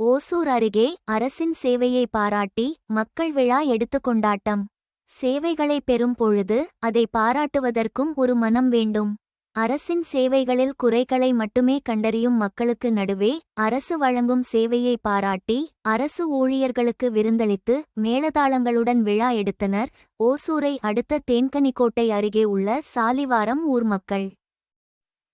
ஓசூர் அருகே அரசின் சேவையை பாராட்டி மக்கள் விழா எடுத்துக் கொண்டாட்டம். சேவைகளை பெறும் பொழுது அதை பாராட்டுவதற்கும் ஒரு மனம் வேண்டும். அரசின் சேவைகளில் குறைகளை மட்டுமே கண்டறியும் மக்களுக்கு நடுவே அரசு வழங்கும் சேவையை பாராட்டி அரசு ஊழியர்களுக்கு விருந்தளித்து மேளதாளங்களுடன் விழா எடுத்தனர். ஓசூரை அடுத்த தேன்கனிக்கோட்டை அருகே உள்ள சாலிவாரம் ஊர் மக்கள்.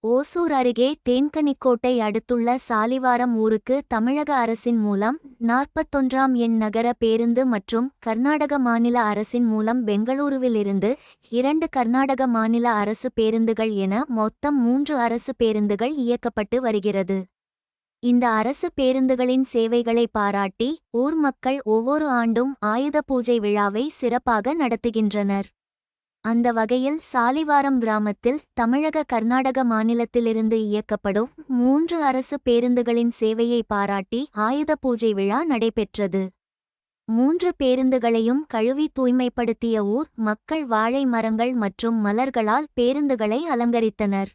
ஓசூர் அருகே தேன்கனிக்கோட்டை அடுத்துள்ள சாலிவாரம் ஊருக்கு தமிழக அரசின் மூலம் நாற்பத்தொன்றாம் எண் நகர பேருந்து மற்றும் கர்நாடக மாநில அரசின் மூலம் பெங்களூருவிலிருந்து இரண்டு கர்நாடக மாநில அரசு பேருந்துகள் என மொத்தம் மூன்று அரசு பேருந்துகள் இயக்கப்பட்டு வருகிறது. இந்த அரசு பேருந்துகளின் சேவைகளை பாராட்டி ஊர் மக்கள் ஒவ்வொரு ஆண்டும் ஆயுத பூஜை விழாவை சிறப்பாக நடத்துகின்றனர். அந்த வகையில் சாலிவாரம் கிராமத்தில் தமிழக கர்நாடக மாநிலத்திலிருந்து இயக்கப்படும் மூன்று அரசு பேருந்துகளின் சேவையை பாராட்டி ஆயுத பூஜை விழா நடைபெற்றது. மூன்று பேருந்துகளையும் கழுவி தூய்மைப்படுத்திய ஊர் மக்கள் வாழை மரங்கள் மற்றும் மலர்களால் பேருந்துகளை அலங்கரித்தனர்.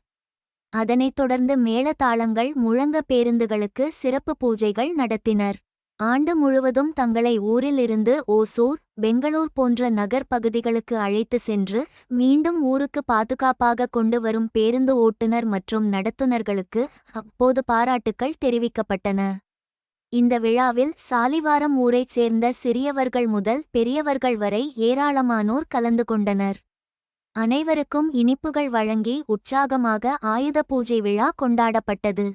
அதனைத் தொடர்ந்து மேளதாளங்கள் முழங்க பேருந்துகளுக்கு சிறப்பு பூஜைகள் நடத்தினர். ஆண்டு முழுவதும் தங்களை ஊரிலிருந்து ஓசூர் பெங்களூர் போன்ற நகர் பகுதிகளுக்கு அழைத்து சென்று மீண்டும் ஊருக்கு பாதுகாப்பாக கொண்டு வரும் பேருந்து ஓட்டுநர் மற்றும் நடத்துனர்களுக்கு அப்போது பாராட்டுக்கள் தெரிவிக்கப்பட்டன. இந்த விழாவில் சாலிவாரம் ஊரைச் சேர்ந்த சிறியவர்கள் முதல் பெரியவர்கள் வரை ஏராளமானோர் கலந்து கொண்டனர். அனைவருக்கும் இனிப்புகள் வழங்கி உற்சாகமாக ஆயுத பூஜை விழா கொண்டாடப்பட்டது.